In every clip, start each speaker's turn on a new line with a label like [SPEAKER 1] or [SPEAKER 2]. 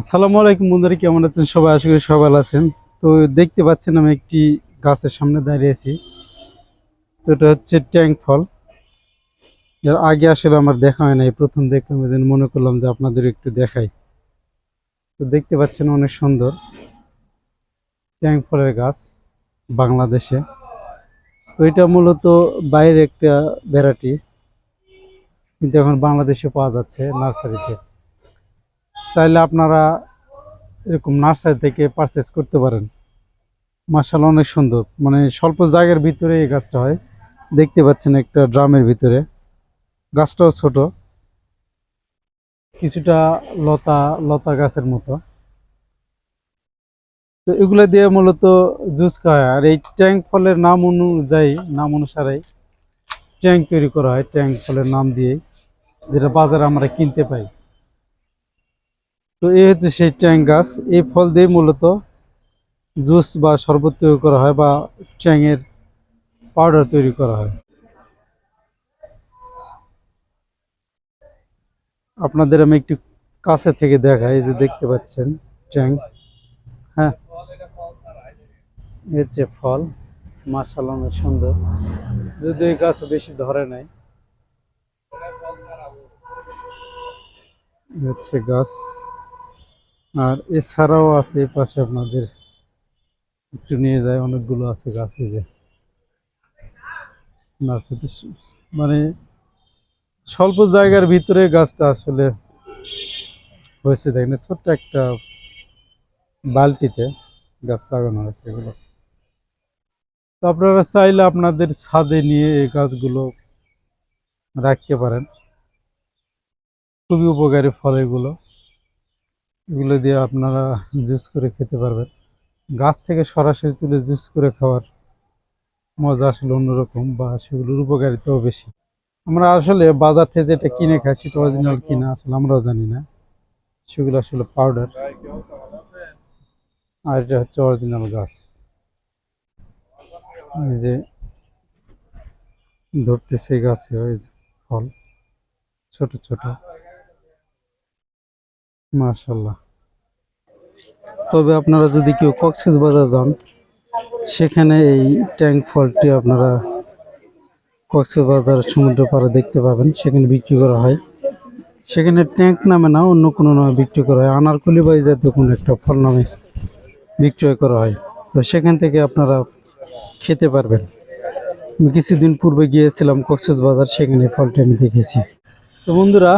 [SPEAKER 1] আসসালামু আলাইকুম বন্ধুরা, কেমন আছেন? সবাই আশা করি সবাই আছেন। তো দেখতে পাচ্ছেন আমি একটি গাছের সামনে দাঁড়িয়ে আছি। তো এটা হচ্ছে ট্যাঙ্ক ফল। এর আগে আসলে আমার দেখা হয় নাই, প্রথম দেখলাম জন্য মনে করলাম যে আপনাদের একটু দেখাই। তো দেখতে পাচ্ছেন অনেক সুন্দর ট্যাঙ্ক ফলের গাছ বাংলাদেশে। তো এটা মূলত বাইরের একটা ভ্যারাইটি, কিন্তু এখন বাংলাদেশে পাওয়া যাচ্ছে নার্সারিতে। চাইলে আপনারা এরকম নার্সারি থেকে পারচেস করতে পারেন। মার্শাল অনেক সুন্দর। মানে স্বল্প জায়গার ভিতরে এই গাছটা হয়। দেখতে পাচ্ছেন একটা ড্রামের ভিতরে। গাছটাও ছোট। কিছুটা লতা লতা গাছের মতো। তো এগুলো দিয়ে মূলত জুস খাওয়া হয়। আর এই ট্যাঙ্ক ফলের নাম অনুযায়ী, নাম অনুসারে ট্যাঙ্ক তৈরি করা হয়। ট্যাঙ্ক ফলের নাম দিয়ে যেটা বাজারে আমরা কিনতে পাই। তো এই হচ্ছে সেই ট্যাং গাছ। এই ফল দিয়ে মূলত জুস বা শরবত তৈরি করা হয় বা ট্যাংয়ের পাউডার তৈরি করা হয়। আপনাদের আমি একটু কাছে থেকে দেখাই যে দেখতে পাচ্ছেন ট্যাং। হ্যাঁ এই হচ্ছে ফল মার্শাল অনেক সুন্দর। যদি এই গাছ বেশি ধরে নাই হচ্ছে গাছ। আর এছাড়াও আছে পাশে আপনাদের, একটু নিয়ে যায়, অনেকগুলো আছে গাছ যে। মানে স্বল্প জায়গার ভিতরে গাছটা আসলে হয়েছে, দেখেন ছোট্ট একটা বালতিতে গাছ লাগানো হয়েছে এগুলো। তো আপনারা চাইলে আপনাদের ছাদে নিয়ে এই গাছগুলো রাখতে পারেন। খুবই উপকারী ফল এগুলো। এগুলো দিয়ে আপনারা জুস করে খেতে পারবেন। গাছ থেকে সরাসরি তুলে জুস করে খাওয়ার মজা আসলে অন্যরকম বা সেগুলোর উপকারিতাও বেশি। আমরা আসলে বাজার থেকে যেটা কিনে খাই সেটা অরিজিনাল কিনা আসলে আমরাও জানি না। সেগুলো আসলে পাউডার আর এটা হচ্ছে অরিজিনাল গাছ। এই যে ধরতেছে গাছে ওই যে ফল, ছোট ছোট। মাশাল্লাহ তবে আপনারা যদি কেউ কক্সবাজার যান, সেখানে এই ট্যাঙ্ক ফলটি আপনারা কক্সবাজার সমুদ্র পাড়ে দেখতে পাবেন। সেখানে বিক্রি করা হয়। সেখানে ট্যাঙ্ক নামে না, অন্য কোনো নামে বিক্রি করা হয়। আনারকলি বাই জাতীয় কোনো একটা ফল নামে বিক্রয় করা হয়। তো সেখান থেকে আপনারা খেতে পারবেন। আমি কিছুদিন পূর্বে গিয়েছিলাম কক্সবাজার, সেখানে ফলটি আমি দেখেছি। তো বন্ধুরা,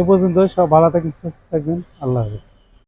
[SPEAKER 1] এ পর্যন্ত সব ভালো থাকবেন সুস্থ থাকবেন। আল্লাহ হাফিজ।